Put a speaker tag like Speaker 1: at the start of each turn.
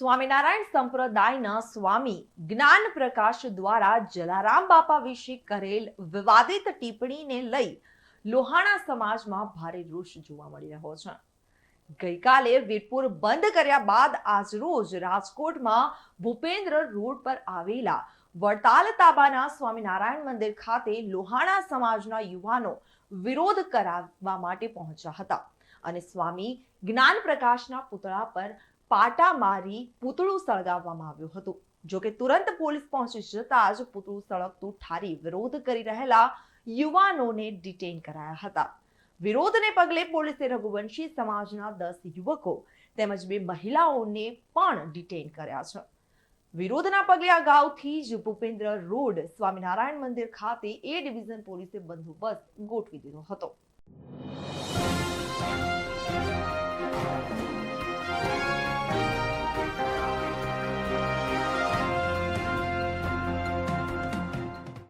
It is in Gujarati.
Speaker 1: સ્વામિનારાયણ સંપ્રદાયના સ્વામી જ્ઞાન પ્રકાશ દ્વારા જલારામ બાપા વિશે કરેલ વિવાદિત ટિપ્પણીને લઈ લોહાણા સમાજમાં ભારે રોષ જોવા મળી રહ્યો છે. ગઈકાલે વીરપુર બંધ કર્યા બાદ આજરોજ રાજકોટમાં ભૂપેન્દ્ર રોડ પર આવેલા વડતાલ તાબાના સ્વામિનારાયણ મંદિર ખાતે લોહાણા સમાજના યુવાનો વિરોધ કરાવવા માટે પહોંચ્યા હતા અને સ્વામી જ્ઞાન પ્રકાશના પુતળા પર પાટા મારી પૂતળું સળગાવવામાં આવ્યું હતું. જોકે તુરંત પોલીસ પહોંચી જતા જ પૂતળું સળગતું ઠારી વિરોધ કરી રહેલા યુવાનોને ડિટેન કરાયા હતા. વિરોધને પગલે પોલીસે રઘુવંશી સમાજના દસ યુવકો તેમજ બે મહિલાઓને પણ ડિટેન કર્યા છે. વિરોધના પગલે અગાઉથી જ ભૂપેન્દ્ર રોડ સ્વામિનારાયણ મંદિર ખાતે એ ડિવિઝન પોલીસે બંદોબસ્ત ગોઠવી દીધો હતો.